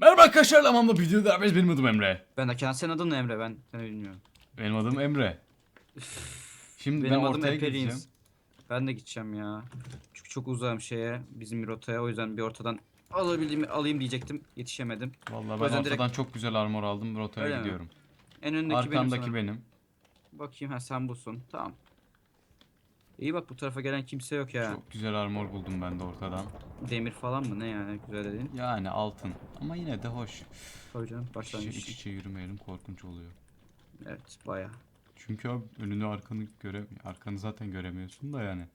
Merhaba arkadaşlar, Lamamla videoda biz benim adım Emre. Ben de Kenan senin adın ne Emre ben seni bilmiyorum. Benim adım Emre. Şimdi Benim ben adım ortaya Eperians. gideceğim. Ben de gideceğim ya. Çünkü çok uzağım şeye bizim rotaya o yüzden bir ortadan alabildiğimi alayım diyecektim. Yetişemedim. Vallahi ben yüzden ortadan çok güzel armor aldım, rotaya Öyle mi? gidiyorum. En öndeki Arkamdaki benim. benim. sana. Bakayım ha sen busun. Tamam. İyi bak bu tarafa gelen kimse yok ya. Çok güzel armor buldum ben de ortadan. Demir falan mı ne yani güzel dediğin. Yani altın. Ama yine de hoş. Tabii canım İç içe, başlangıç. iç içe yürümeyelim korkunç oluyor. Evet baya. Çünkü abi önünü arkanı göre arkanı zaten göremiyorsun da yani.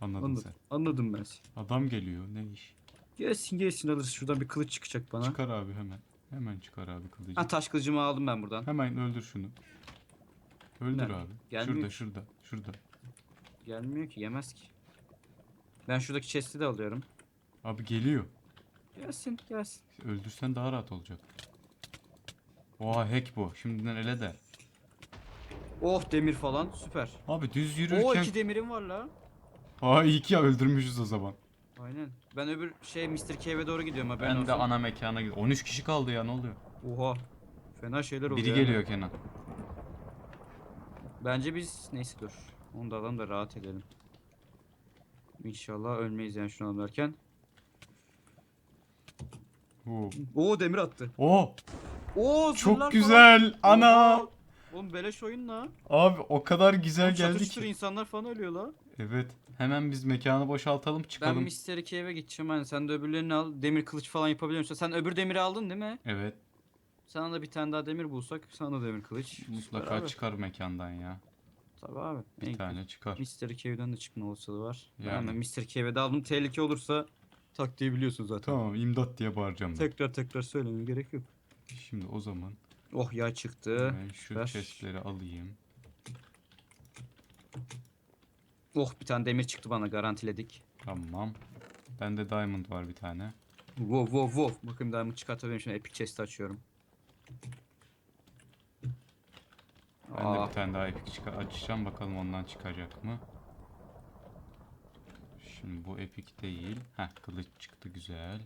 Anladın Anladım. sen. Anladım ben seni. Adam geliyor ne iş? Gelsin gelsin alırız şuradan bir kılıç çıkacak bana. Çıkar abi hemen. Hemen çıkar abi kılıcı. Ha taş kılıcımı aldım ben buradan. Hemen öldür şunu. Öldür Nerede? abi. Gelmiyor şurada şurada şurada. Gelmiyor ki yemez ki. Ben şuradaki chest'i de alıyorum. Abi geliyor. Gelsin gelsin. Öldürsen daha rahat olacak. Oha hack bu. Şimdiden ele de. Oh demir falan süper. Abi düz Oo yürürken... iki demirim var la. Aa iyi ki ya öldürmüşüz o zaman. Aynen. Ben öbür şey Mr. Cave'e doğru gidiyorum ha. Ben, de olsun. ana mekana gidiyorum. 13 kişi kaldı ya ne oluyor? Oha. Fena şeyler oluyor. Biri geliyor Kenan. Bence biz neyse dur. Onu da alalım da rahat edelim. İnşallah ölmeyiz yani şunu alırken. Oo. Oo demir attı. Oo, Oo çok güzel. Falan. Ana. Oğlum beleş oyun la. Abi o kadar güzel geldi çatıştır ki. insanlar falan ölüyor la. Evet. Hemen biz mekanı boşaltalım Ben çıkalım. Mr. Cave'e gideceğim hani sen de öbürlerini al. Demir kılıç falan yapabiliyor musun? Sen öbür demiri aldın değil mi? Evet. Sana da bir tane daha demir bulsak sana da demir kılıç. Süper Mutlaka abi. çıkar mekandan ya. Tabii abi. Bir En tane çıkar. Mr. Cave'den de çıkma olasılığı var. Yani. Yani. Mr. Cave'e de aldım. Tehlike olursa taktiği biliyorsun zaten. Tamam imdat diye bağıracağım ben. Tekrar tekrar söylemeye gerek yok. Şimdi o zaman Oh yay çıktı. ben şu süper. chestleri alayım. Oh bir tane demir çıktı bana garantiledik. Tamam. Bende diamond var bir tane. Wow wow wow. Bakayım diamond çıkartabilirim şimdi epic chest açıyorum. Ben de Aa, bir tane daha epic çıkar açacağım bakalım ondan çıkacak mı? Şimdi bu epic değil. Heh kılıç çıktı güzel.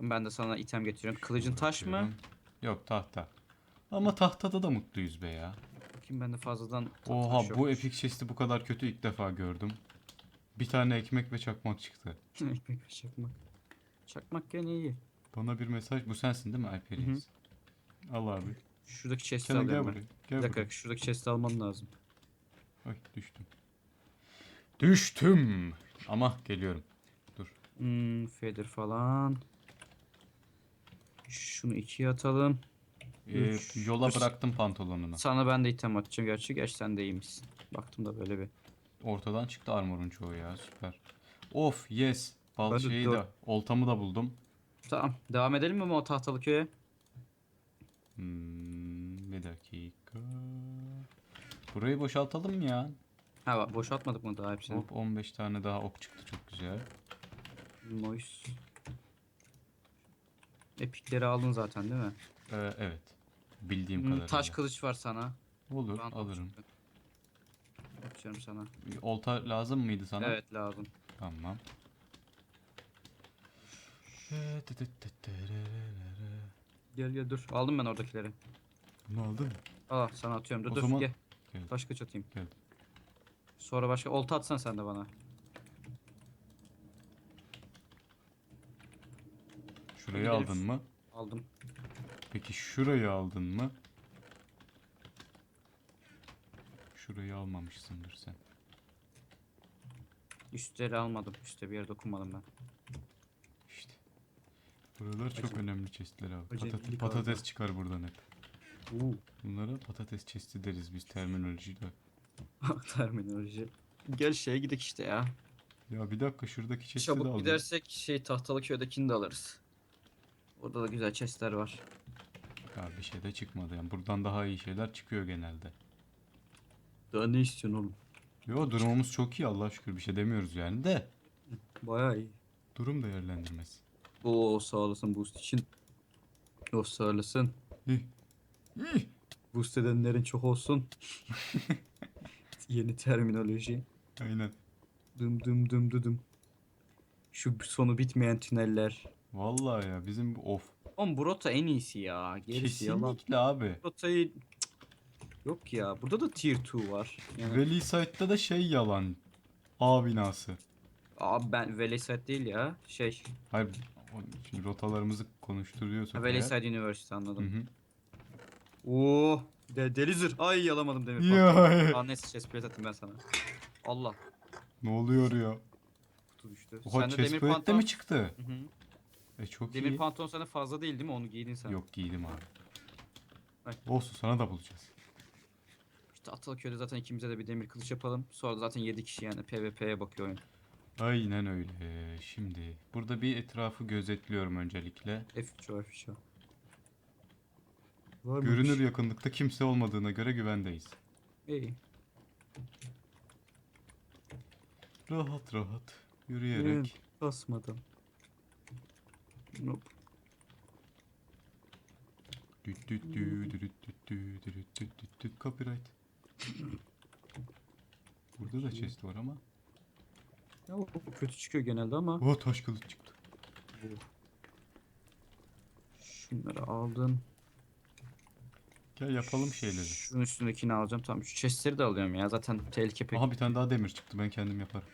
ben de sana item getiriyorum. Kılıcın taş mı? Bakıyorum. Yok tahta. Ama tahtada da mutluyuz be ya. Bakayım bende fazladan ta- Oha taş bu yokmuş. epic chest'i bu kadar kötü ilk defa gördüm. Bir tane ekmek ve çakmak çıktı. Ekmek ve çakmak. Çakmak gene iyi. Bana bir mesaj bu sensin değil mi Alperiz? Al abi. Şuradaki chest'i Kenan gel ben. buraya. Gel Bir buraya. dakika şuradaki chest'i almam lazım. Ay düştüm. Düştüm. Ama geliyorum. Hmm, feather falan. Şunu ikiye atalım. Ee, Üç. yola Üç. bıraktım pantolonunu. Sana ben de item atacağım gerçi. Gerçi sen de iyi misin? Baktım da böyle bir. Ortadan çıktı armorun çoğu ya süper. Of yes. Bal de şeyi dört- de oltamı da buldum. Tamam. Devam edelim mi o tahtalı köye? Hmm, bir dakika. Burayı boşaltalım ya? Ha bak boşaltmadık mı daha hepsini? Hop 15 tane daha ok çıktı çok güzel. Noise. Epikleri aldın zaten değil mi? Ee, evet. Bildiğim Hmm, kadarıyla. taş kılıç var sana. Olur Ben alırım. Bakıyorum sana. Olta lazım mıydı sana? Evet lazım. Tamam. Gel gel dur. Aldım ben oradakileri. Bunu aldın mı? Aa sana atıyorum. Dur O dur zaman- gel. Gel. Taş kılıç atayım. Gel. Sonra başka olta atsan sen de bana. Şurayı Gidelim. aldın mı? Aldım. Peki şurayı aldın mı? Şurayı almamışsındır sen. Üstleri almadım. Üste bir yere dokunmadım ben. İşte. Buralar çok Acı- önemli chestler abi. acemilik Patates, patates çıkar buradan hep. Bunlara patates chesti deriz biz terminolojide. Terminoloji. Gel şeye gidelim işte ya. Ya bir dakika şuradaki chest'i de Çabuk gidersek şey tahtalı köydekini de alırız. Orada da güzel chestler var. Ya bir şey de çıkmadı yani. Buradan daha iyi şeyler çıkıyor genelde. Daha ne istiyorsun oğlum? Yo durumumuz çok iyi Allah şükür bir şey demiyoruz yani de. Bayağı iyi. Durum değerlendirmesi. Oo sağ olasın boost için. Oh sağ olasın. Hih. Boost edenlerin çok olsun. Yeni terminoloji. Aynen. Dım dım dım dım dım. Şu sonu bitmeyen tüneller. Vallahi ya bizim bu- of. Oğlum bu rota en iyisi ya. Gerisi yalan. Kesinlikle abi. Rotayı. Yok ya. Burada da tier 2 var. Yani, Valley Side'da da şey yalan. A binası. abi ben Valley değil ya. Şey. Hayır o- şimdi rotalarımızı konuşturuyorsak eğer- University Hı anladım. hı. Oo. De deli zırh. Ay yalamadım demir. Ya. Aa neyse chest plate atayım ben sana. Allah. Ne oluyor ya? Kutu düştü. Oha Sende chest plate'de mi çıktı? Hı hı. E çok Demir iyi. pantolon sana fazla değil değil mi? Onu giydin sen. Yok giydim abi. Ay. Olsun sana da bulacağız. İşte Atalköy'de zaten ikimize de bir demir kılıç yapalım. Sonra da zaten 7 kişi yani PvP'ye bakıyor oyun. Aynen öyle. Şimdi burada bir etrafı gözetliyorum öncelikle. F3 o F3 o. Var mı Görünür yakınlıkta kimse olmadığına göre güvendeyiz. İyi. Rahat rahat yürüyerek. Basmadım. Nope. Düt düt dü, dürüt düt dü, dürüt düt düt düt. Copyright. Burada da chest var ama. Ya o kötü çıkıyor genelde ama. Oh taş kılıç çıktı. Şunları aldım. Gel yapalım şeyleri. Şunun üstündekini alacağım. Tamam şu chestleri de alıyorum ya. Zaten tehlike pek. Aha bir tane daha demir çıktı ben kendim yaparım.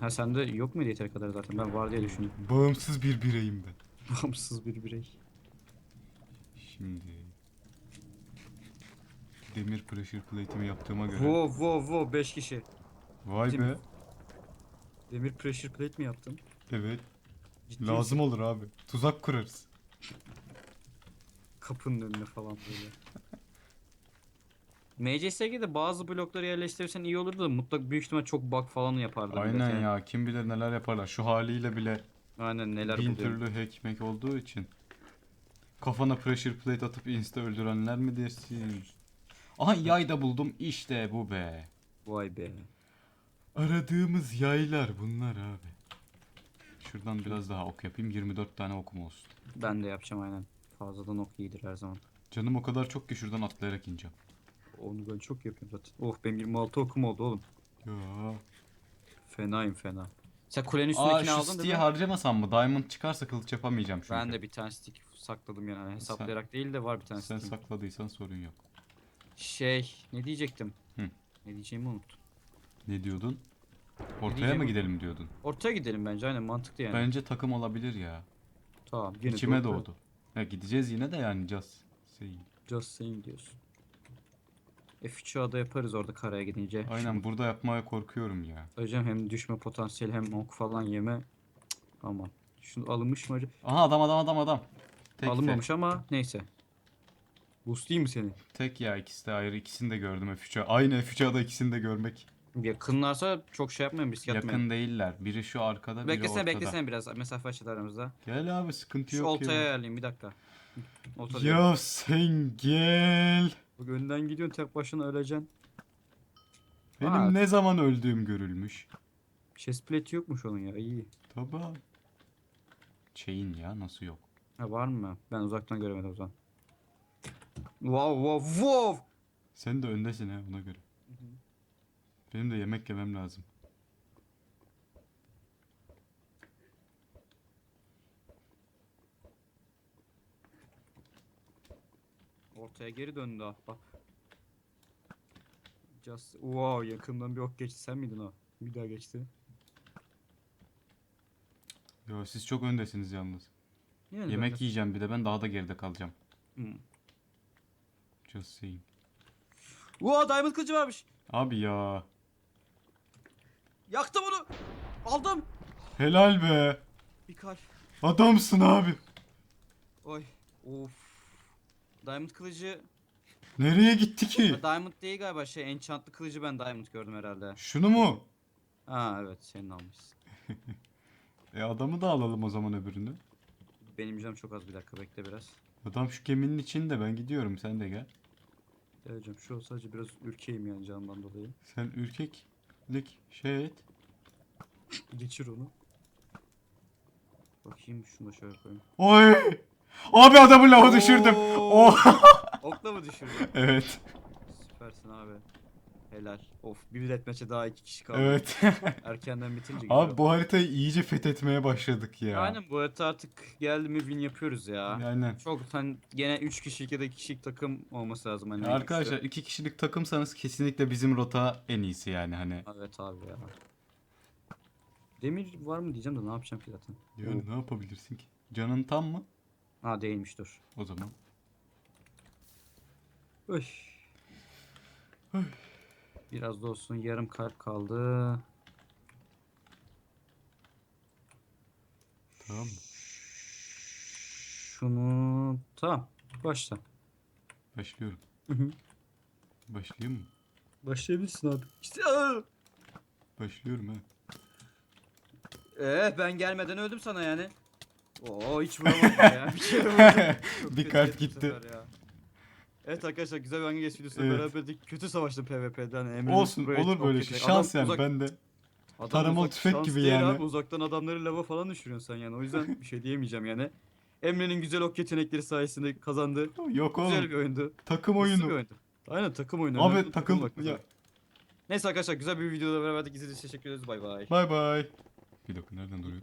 Ha sende yok muydu yeteri kadar zaten? Ben var diye düşündüm. Bağımsız bir bireyim ben. Bağımsız bir birey. Şimdi demir pressure plate'imi yaptığıma göre. Wow wow wow 5 kişi. Vay mi? be. Demir pressure plate mi yaptın? Evet. Ciddi Lazım misin? olur abi. Tuzak kurarız. Kapının önüne falan böyle. MCSG'de bazı blokları yerleştirirsen iyi olurdu da mutlak büyük ihtimal çok bug falan yapardı. millet Aynen yani. ya. Kim bilir neler yaparlar. Şu haliyle bile Aynen neler bin buluyor. türlü hack olduğu için. Kafana pressure plate atıp insta öldürenler mi dersin? Aha yay da buldum. İşte bu be. Vay be. Aradığımız yaylar bunlar abi. Şuradan biraz daha ok yapayım. 24 tane okum olsun. Ben de yapacağım aynen. Fazladan ok iyidir her zaman. Canım o kadar çok ki şuradan atlayarak ineceğim. Onu ben çok yapıyorum zaten. Oh benim 26 okum oldu oğlum. Ya. Fenayım fena. Sen kulenin Aa üstündekini şu aldın değil stick'i mi? harcamasam mı? Diamond çıkarsa kılıç yapamayacağım çünkü. Ben de bir tane stick sakladım yani. Hesaplayarak değil de var bir tane Sen stick. sakladıysan sorun yok. Şey ne diyecektim? Hı. Ne diyeceğimi unuttum. Ne diyordun? Ortaya mı gidelim diyordun? Ortaya gidelim bence aynen mantıklı yani. Bence takım olabilir ya. Tamam yine İçime doğdu. Ya gideceğiz yine de yani just saying. Just saying diyorsun. F3 ada yaparız orada karaya gidince. Aynen burada yapmaya korkuyorum ya. Hocam hem düşme potansiyeli hem ok falan yeme. Cık, aman. Şunu alınmış mı acaba? Aha adam adam adam adam. Tek Alınmamış ama neyse. Boostlayayım mı seni? Tek, tek ya ikisi de ayrı ikisini de gördüm F3'e. Aynı F3'e ikisini de görmek. Yakınlarsa çok şey yapmayın risk Yakın atmayın. değiller. Biri şu arkada biri Beklesene ortada. beklesene biraz mesafe açıldı aramızda. Gel abi sıkıntı Şu yok oltaya ya. ayarlayayım bir dakika. Olta diyorum. Ya sen gel. Bak önden gidiyorsun tek başına öleceksin. Benim Aa. ne zaman öldüğüm görülmüş. Chest plate yokmuş onun ya iyi. Tabi abi. Chain ya nasıl yok. Ha var mı? Ben uzaktan göremedim o zaman. Wow wow wow. Sen de öndesin ha ona göre. Benim de yemek yemem lazım. Ortaya geri döndü ahbap. Just wow yakından bir ok geçti sen miydin o? Bir daha geçti. Ya siz çok öndesiniz yalnız. Yani Yemek de- yiyeceğim bir de ben daha da geride kalacağım. Hmm. Just saying. Wow diamond kılıcı varmış. Abi ya. Yaktım onu. Aldım. Helal be. Bir kalp. Adamsın abi. Oy. Of. Diamond kılıcı. Nereye gitti ki? Diamond değil galiba şey enchantlı kılıcı ben diamond gördüm herhalde. Şunu mu? Ha evet senin almışsın. E adamı da alalım o zaman öbürünü. Benim canım çok az bir dakika bekle biraz. Adam şu geminin içinde ben gidiyorum sen de gel. Geleceğim şu sadece biraz ürkeyim yani candan dolayı. Sen ürkeklik şey et. Geçir onu. Bakayım şunu da şöyle koyayım. Oy! Abi adamı lava düşürdüm. Oo! Oh! Okla mı düşürdün? evet. Süpersin abi. Helal. Of bir deathmatch'e daha iki kişi kaldı. Evet. Erkenden bitirince güzel Abi bu haritayı iyice fethetmeye başladık ya. Aynen bu harita artık geldi mi win yapıyoruz ya. Aynen. Çok hani gene 3 kişilik ya da 2 kişilik takım olması lazım hani. Ya arkadaşlar iki kişilik takımsanız kesinlikle bizim rota en iyisi yani hani. Evet abi ya. Demir var mı diyeceğim de ne yapacağım ki zaten. Yani ne yapabilirsin ki? Canın tam mı? Ha değilmiş dur. O zaman. Öy. Biraz da olsun yarım kalp kaldı. Tamam? Şunu tamam başla. Başlıyorum. Hı hı. Başlayayım mı? Başlayabilirsin abi. İşte aa! Başlıyorum ha. Ee, ben gelmeden öldüm sana yani. Oo hiç vuramadım ya. Bir kere vurdum. Çok Bir kötü kalp bu gitti. sefer ya. Evet arkadaşlar güzel bir Hunger Games videosu Evet. beraber kötü savaştım PvP'den. Emre'nin Olsun buraya olur çok böyle şey. Adam Şans yani uzak- ben de. adam taramalı uzak tüfek şans gibi değil yani. Abi, uzaktan adamları lava falan düşürüyorsun sen yani. O yüzden bir şey diyemeyeceğim yani. Emre'nin güzel ok yetenekleri sayesinde kazandı. Yok Güzel oğlum. bir oyundu. Takım bir oyunu. oyundu. Aynen takım oyunu. Abi Önemli takım olmak ya. Neyse arkadaşlar güzel bir videoda beraber izlediğiniz için teşekkür ederiz. Bay bay. Bay bay. Bir dakika nereden duruyor?